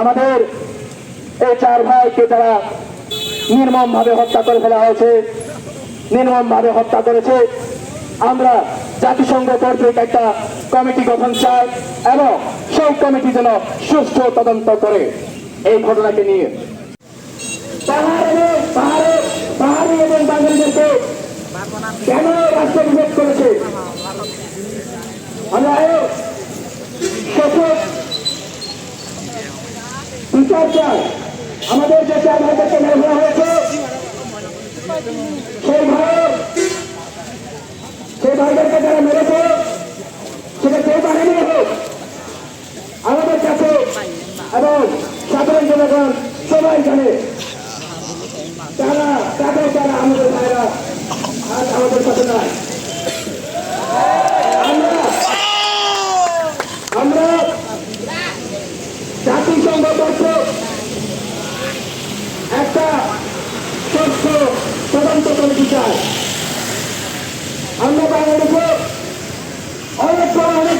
আমাদের এই চার ভাইকে তারা নির্মম ভাবে হত্যা করে ফেলা হয়েছে নির্মম ভাবে হত্যা করেছে, আমরা জাতিসংঘ কর্তৃক একটা কমিটি গঠন চাই এবং সেই কমিটি যেন সুষ্ঠু তদন্ত করে। এই ঘটনাকে নিয়ে পাহাড় পাহাড়ে এবং বাঙালিদেরকে কেন রাষ্ট্র করেছে আমরা এর সঠিক বিচার চাই আমাদের যে ভাইদেরকে মেরে হয়েছে, সেই ভাই সেই ভাইদেরকে যারা মেরেছে, সেটা যে বাহিনী হোক আমাদের কাছে এবং সাধারণ জনগণ সবাই জানে, তারা, তাদের তারা আমাদের ভাইরা আজ আমাদের সাথে নাই আমরা আমরা জাতিসংঘ কর্তৃক একটা স্বচ্ছ তদন্ত কমিটি চাই আমরা বাংলাদেশে অনেক সময় অনেক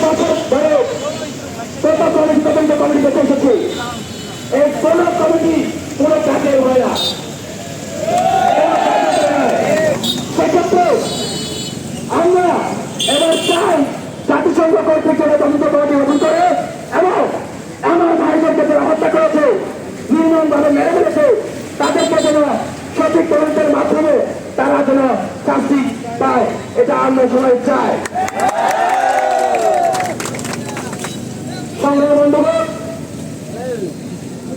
কমিটি তদন্ত কমিটি দেখে এসেছি এই কোন কাজের হয় সেক্ষেত্রে আমরা এবার চাই জাতিসংঘ কর্তৃক যারা তদন্ত কমিটি গঠন করে এবং আমার ভাইদেরকে যারা হত্যা করেছে নির্মম ভাবে মেরে ফেলেছে তাদেরকে যেন সঠিক তদন্তের মাধ্যমে তারা যেন শাস্তি পায়। এটা আমরা সবাই চাই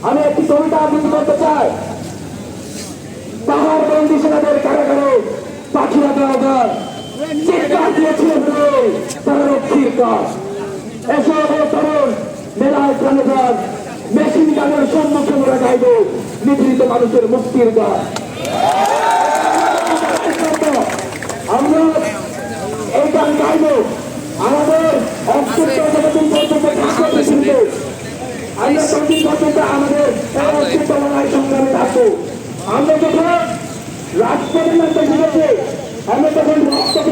আমি একটি কবিতা আবৃত্তি করতে চাই। পাহাড় বন্দি সেনাদের কারাগারে পাখিরা দেওয়ার চিৎকার দিয়েছিলেন তারা রক্ষীর কাজ এসব তরুণ, মেলায় মেশিন গানের সম্মুখে মোরা গাইব, নিপীড়িত মানুষের মুক্তির গান। আমরা এই গান গাইব আমাদের অস্তিত্ব যতদিন পর্যন্ত থাকবে পৃথিবীতে আমরা ততদিন পর্যন্ত আমাদের এই অস্তিত্ব লড়াই সংগ্রামে থাকব আমরা যখন রাজপথের মধ্যে ঢুকেছে আমরা তখন রক্তকে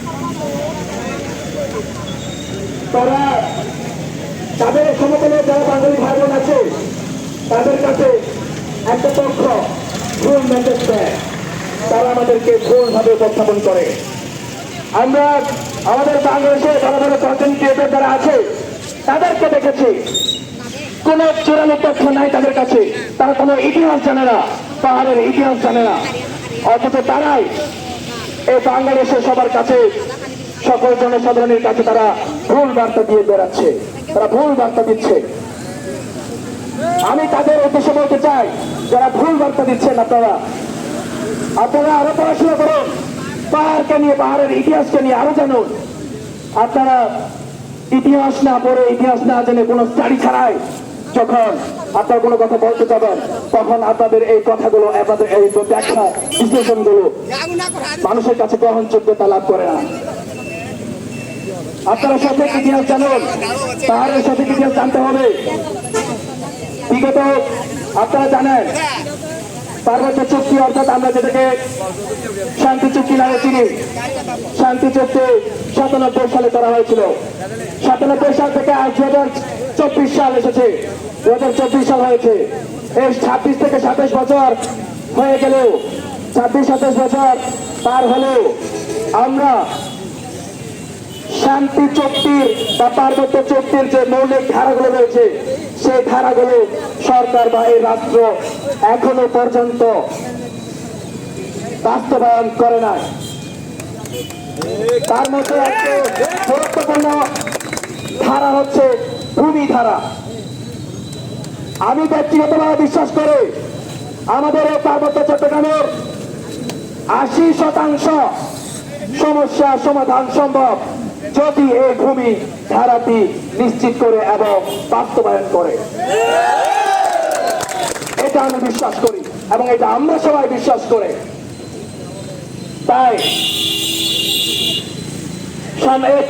তারা তাদের সমতলে যারা বাঙালি ভাই বোন আছে, তাদের কাছে একটা পক্ষ, ভুল মেসেজ দেয়। তারা আমাদেরকে ভুলভাবে উপস্থাপন করে। আমরা আমাদের বাংলাদেশে বড় বড় কন্টেন্ট ক্রিয়েটর যারা আছে, তাদেরকে দেখেছি। কোন চূড়ান্ত তথ্য নাই তাদের কাছে। তারা কোনো ইতিহাস জানে না, পাহাড়ের ইতিহাস জানে না। অথচ তারাই এই বাংলাদেশের সবার কাছে, সকল জনসাধারণের কাছে তারা ভুল বার্তা দিয়ে বেড়াচ্ছে। তারা ভুল বার্তা দিচ্ছে। আমি তাদের উদ্দেশ্যে বলতে চাই, যারা ভুল বার্তা দিচ্ছেন আপনারা। আপনারা আরও পড়াশোনা করুন। পাহাড়কে নিয়ে, পাহাড়ের ইতিহাসকে নিয়ে আরও জানুন। আপনারা ইতিহাস না পড়ে, ইতিহাস না জেনে কোনো স্টাডি ছাড়াই যখন আপনার কোনো কথা বলতে যাবেন, তখন আপনাদের এই কথাগুলো, আপনাদের এই ব্যাখ্যা, বিশ্লেষণগুলো মানুষের কাছে গ্রহণযোগ্যতা লাভ করে না। আপনারা সঠিক ইতিহাস জানুন? পাহাড়ের সঠিক ইতিহাস জানতে হবে। বিগত, আপনারা জানেন, পার্বত্য চুক্তি অর্থাৎ আমরা যেটাকে শান্তি চুক্তি নামে চিনি, শান্তি চুক্তি সাতানব্বই সালে করা হয়েছিল। সাতানব্বই সাল থেকে আজ দু হাজার চব্বিশ সাল এসেছে। দু হাজার চব্বিশ সাল হয়েছে। এই ছাব্বিশ থেকে সাতাশ বছর হয়ে গেলেও, ছাব্বিশ সাতাশ বছর পার হলেও আমরা শান্তি চুক্তির বা পার্বত্য চুক্তির যে মৌলিক ধারাগুলো রয়েছে, সেই ধারাগুলো সরকার বা এই রাষ্ট্র এখনও পর্যন্ত বাস্তবায়ন করে নাই। তার মধ্যে একটা গুরুত্বপূর্ণ ধারা হচ্ছে ভূমি ধারা। আমি ব্যক্তিগতভাবে বিশ্বাস করি, আমাদের এই পার্বত্য চট্টগ্রামের আশি শতাংশ সমস্যা সমাধান সম্ভব। যদি এই ভূমি ধারাটি নিশ্চিত করে এবং বাস্তবায়ন করে। এটা আমি বিশ্বাস করি এবং এটা আমরা সবাই বিশ্বাস করে। তাই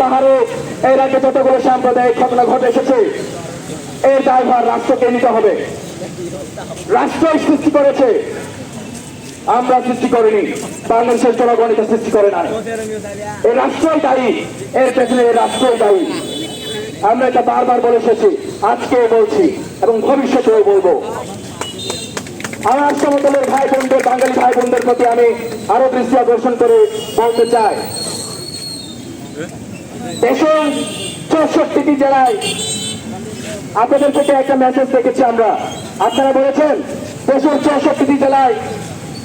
পাহাড়ে যতগুলো সাম্প্রদায়িক ঘটনা ঘটে এসেছে, এর দায়ভার রাষ্ট্রকে নিতে হবে। রাষ্ট্রই সৃষ্টি করেছে আমরা সৃষ্টি করিনি। বাংলাদেশের জনগণ এটা সৃষ্টি করে নাই। এই রাষ্ট্রই দায়ী। এর পেছনে এই রাষ্ট্রই দায়ী। আমরা এটা বারবার বলে এসেছি। আজকে বলছি এবং ভবিষ্যতেও বলব। আমার সমতলের ভাই বোনদের বাঙালি ভাই বোনদের প্রতি আমি আরও দৃষ্টি আকর্ষণ করে বলতে চাই। দেশের চৌষট্টিটি জেলায় আপনাদের থেকে একটা মেসেজ দেখেছি আমরা। আপনারা বলেছেন, দেশের চৌষট্টিটি জেলায়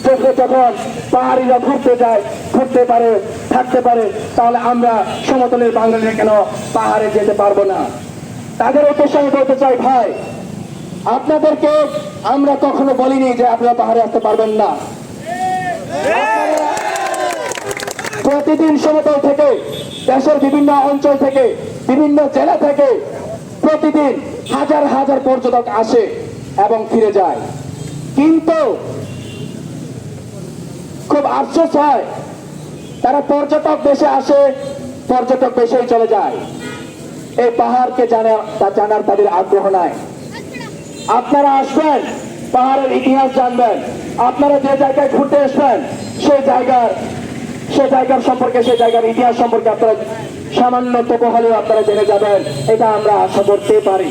যখন যখন পাহাড়িরা ঘুরতে যায়, ঘুরতে পারে, থাকতে পারে, তাহলে আমরা সমতলের বাঙালিরা কেন পাহাড়ে যেতে পারব না? তাদের উদ্দেশ্যে আমি বলতে চাই, ভাই, আপনাদেরকে আমরা কখনো বলিনি যে আপনারা পাহাড়ে আসতে পারবেন না। প্রতিদিন সমতল থেকে, দেশের বিভিন্ন অঞ্চল থেকে, বিভিন্ন জেলা থেকে প্রতিদিন হাজার হাজার পর্যটক আসে এবং ফিরে যায়। কিন্তু খুব আফসোস হয়। তারা পর্যটক দেশে আসে, পর্যটক দেশেই চলে যায়। এই পাহাড়কে জানা জানার তাদের আগ্রহ নাই। আপনারা আসবেন, পাহাড়ের ইতিহাস জানবেন। আপনারা যে জায়গায় ঘুরতে আসবেন, সেই জায়গার সে জায়গার সম্পর্কে, সেই জায়গার ইতিহাস সম্পর্কে আপনারা সামান্য তবু হলেও আপনারা জেনে যাবেন। এটা আমরা আশা করতে পারি।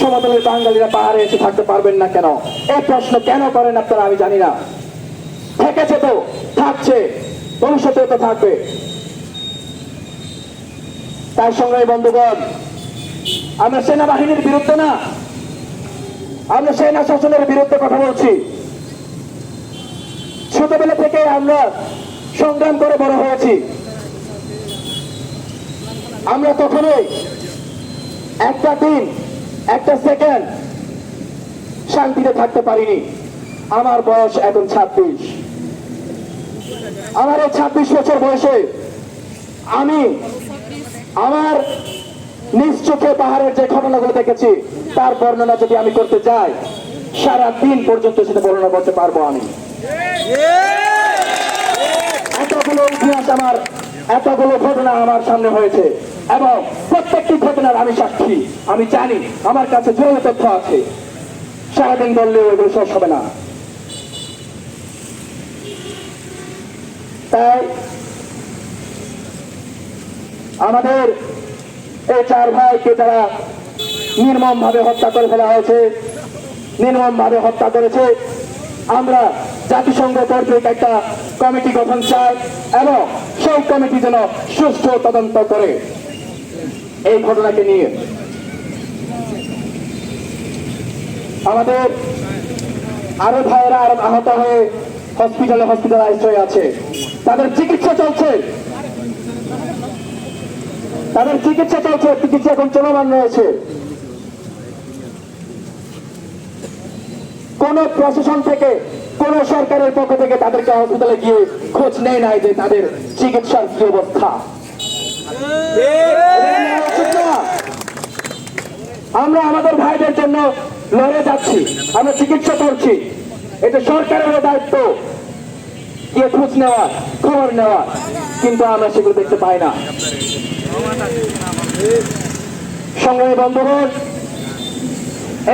সমতলের বাঙালিরা পাহাড়ে এসে থাকতে পারবেন না কেন? এই প্রশ্ন কেন করেন আপনারা আমি জানি না। থেকেছে তো, থাকছে ভবিষ্যতে তো থাকবে। তার সঙ্গে বন্ধুগণ, আমরা সেনাবাহিনীর বিরুদ্ধে না, আমরা সেনা শাসনের বিরুদ্ধে কথা বলছি। ছোটবেলা থেকে আমরা সংগ্রাম করে বড় হয়েছি। আমরা কখনোই একটা দিন একটা সেকেন্ড শান্তিতে থাকতে পারিনি। আমার বয়স এখন ছাব্বিশ। আমার এই ছাব্বিশ বছর বয়সে আমি আমার নিজ চোখে পাহাড়ের যে ঘটনাগুলো দেখেছি তার বর্ণনা যদি আমি করতে যাই সারা দিন পর্যন্ত সেটা বর্ণনা করতে পারব আমি। এতগুলো ইতিহাস আমার এতগুলো ঘটনা আমার সামনে হয়েছে এবং প্রত্যেকটি ঘটনার আমি সাক্ষী। আমি জানি আমার কাছে জরুরি তথ্য আছে। সারাদিন বললেও এগুলো শেষ হবে না। তাই আমাদের এই চার ভাইকে যারা নির্মম ভাবে হত্যা করে ফেলা হয়েছে নির্মম ভাবে হত্যা করেছে, আমরা জাতিসংঘ কর্তৃক একটা কমিটি গঠন চাই এবং সেই কমিটি যেন সুষ্ঠু তদন্ত করে এই ঘটনাকে নিয়ে। আমাদের আরও ভাইয়েরা, আরও আহত হয়ে হসপিটালে হসপিটালাইজড হয়ে আছে। তাদের চিকিৎসা চলছে। তাদের চিকিৎসা চলছে, চিকিৎসা এখন চলমান রয়েছে। কোন প্রশাসন থেকে কোন সরকারের পক্ষ থেকে তাদেরকে হসপিটালে গিয়ে খোঁজ নেয় নাই যে তাদের চিকিৎসার কি অবস্থা। আমরা আমাদের ভাইদের জন্য লড়ে যাচ্ছি, আমরা চিকিৎসা করছি এটা সরকারের দায়িত্ব, গিয়ে খোঁজ নেওয়া, খবর নেওয়া, কিন্তু আমরা সেগুলো দেখতে পাই না সংগ্রামী বন্ধুগণ,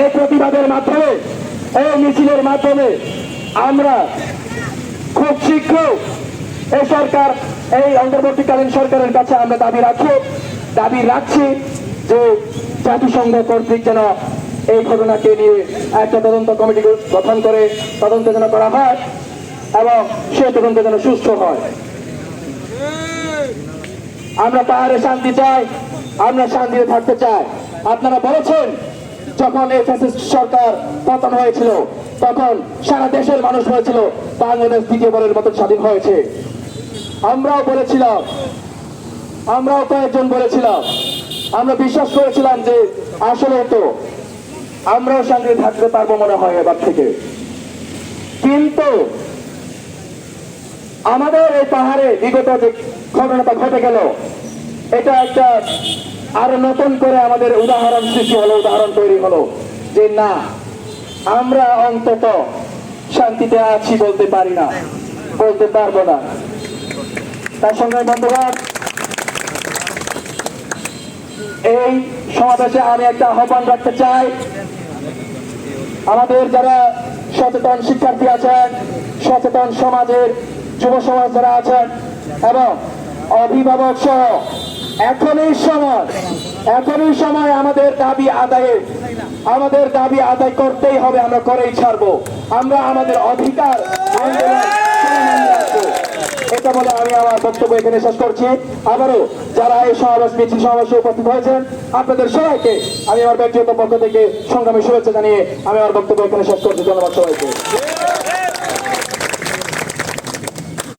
এই প্রতিবাদের মাধ্যমে, এই মিছিলের মাধ্যমে আমরা খুব শীঘ্র এই সরকার, এই অন্তর্বর্তীকালীন সরকারের কাছে আমরা দাবি রাখি, দাবি রাখছি যে জাতিসংঘ কর্তৃক যেন এই ঘটনাকে নিয়ে একটা তদন্ত কমিটি গঠন করে তদন্ত যেন করা হয় এবং সেই তদন্ত যেন সুস্থ হয়। আমরা পাহাড়ে শান্তি চাই, আমরা শান্তিতে থাকতে চাই। আপনারা বলেছেন যখন এই ফ্যাসিস্ট সরকার পতন হয়েছিল, তখন সারা দেশের মানুষ হয়েছিল, বাংলাদেশ দ্বিতীয়বারের মতো স্বাধীন হয়েছে। আমরাও বলেছিলাম, আমরাও কয়েকজন বলেছিলাম, আমরা বিশ্বাস করেছিলাম যে আসলে তো আমরাও সঙ্গে থাকতে পারব মনে হয় এবার থেকে। কিন্তু আমাদের এই পাহাড়ে বিগত যে ঘটনাটা ঘটে গেল, এটা একটা আরও নতুন করে আমাদের উদাহরণ সৃষ্টি হলো, উদাহরণ তৈরি হলো যে না, আমরা অন্তত শান্তিতে আছি বলতে পারি না, বলতে পারব না। তার সঙ্গে বন্ধুগণ এই সমাবেশে আমি একটা আহ্বান রাখতে চাই। আমাদের যারা সচেতন শিক্ষার্থী আছেন, সচেতন সমাজের, যুব সমাজ যারা আছেন, এবং অভিভাবক সহ এখনই সময় এখনই সময় আমাদের দাবি আদায়ে, আমাদের দাবি আদায় করতেই হবে, আমরা করেই ছাড়বো। আমরা আমাদের অধিকার। এটা বলে আমি আমার বক্তব্য এখানে শেষ করছি। আবারও যারা এই সমাবেশ মিছিল সমাবেশে উপস্থিত হয়েছেন, আপনাদের সবাইকে আমি আমার ব্যক্তিগত পক্ষ থেকে সংগ্রামী শুভেচ্ছা জানিয়ে আমি আমার বক্তব্য এখানে শেষ করছি। ধন্যবাদ সবাইকে।